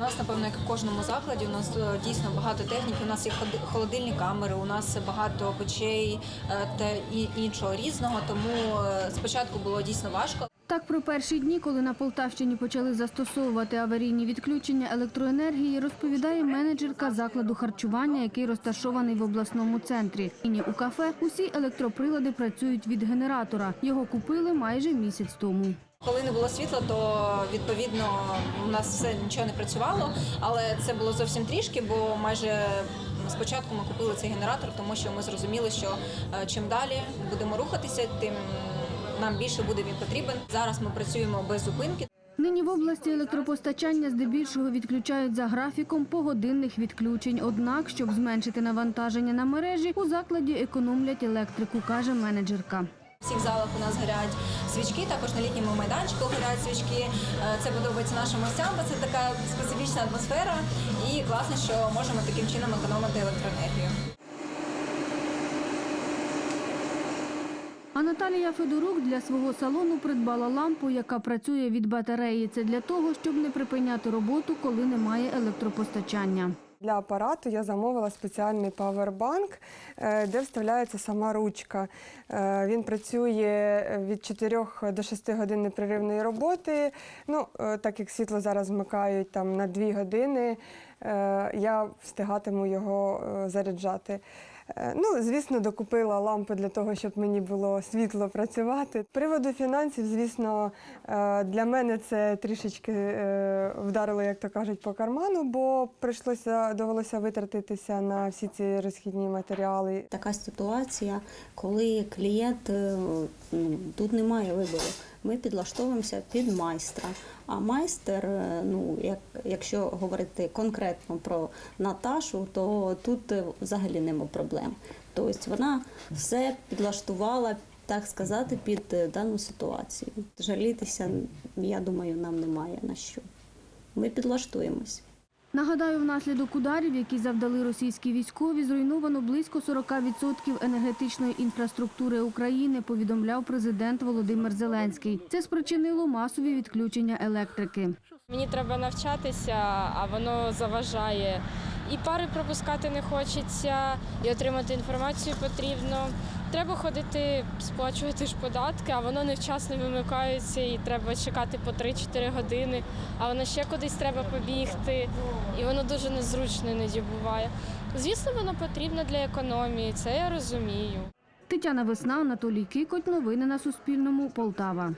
У нас, напевно, як в кожному закладі, у нас е, дійсно багато техніки. У нас є холодильні камери, у нас багато печей е, та іншого різного. Тому е, спочатку було дійсно важко. Так, про перші дні, коли на Полтавщині почали застосовувати аварійні відключення електроенергії, розповідає менеджерка закладу харчування, який розташований в обласному центрі. Нині у кафе усі електроприлади працюють від генератора. Його купили майже місяць тому. Коли не було світла, то відповідно у нас все нічого не працювало, але це було зовсім трішки, бо майже спочатку ми купили цей генератор, тому що ми зрозуміли, що е, чим далі будемо рухатися, тим нам більше буде він потрібен. Зараз ми працюємо без зупинки. Нині в області електропостачання здебільшого відключають за графіком погодинних відключень. Однак, щоб зменшити навантаження на мережі, у закладі економлять електрику, каже менеджерка. В всіх залах у нас горять свічки, також на літньому майданчику горять свічки. Е, Це подобається нашим гостям, бо це така специфічна атмосфера і класно, що можемо таким чином економити електроенергію. А Наталія Федорук для свого салону придбала лампу, яка працює від батареї. Це для того, щоб не припиняти роботу, коли немає електропостачання. Для апарату я замовила спеціальний павербанк, е, де вставляється сама ручка. Е, Він працює від 4 до 6 годин непреривної роботи. Ну, е, так як світло зараз вмикають там на 2 години, я встигатиму його заряджати. Е, Ну, звісно, докупила лампу для того, щоб мені було світло працювати. Приводу фінансів, звісно, е, для мене це трішечки е, вдарило, як то кажуть, по карману, бо прийшлося довелося витратитися на всі ці розхідні матеріали. Така ситуація, коли клієнт ну, тут немає вибору. Ми підлаштовуємося під майстра. А майстер, е, ну як якщо говорити конкретно про Наташу, то тут е, взагалі нема проблем. Тобто вона все підлаштувала, так сказати, під е, дану ситуацію. Жалітися, я думаю, нам немає на що. Ми підлаштуємось. Нагадаю, внаслідок ударів, які завдали російські військові, зруйновано близько 40% енергетичної інфраструктури України, повідомляв президент Володимир Зеленський. Це спричинило масові відключення електрики. Мені треба навчатися, а воно заважає. І пари пропускати не хочеться, і отримати інформацію потрібно. Треба ходити, сплачувати ж податки, а воно невчасно вимикається, і треба чекати по 3-4 години, а воно ще кудись треба побігти, і воно дуже незручно іноді буває. Звісно, воно потрібно для економії, це я розумію. Тетяна Весна, Анатолій Кикоть. Новини на Суспільному. Полтава.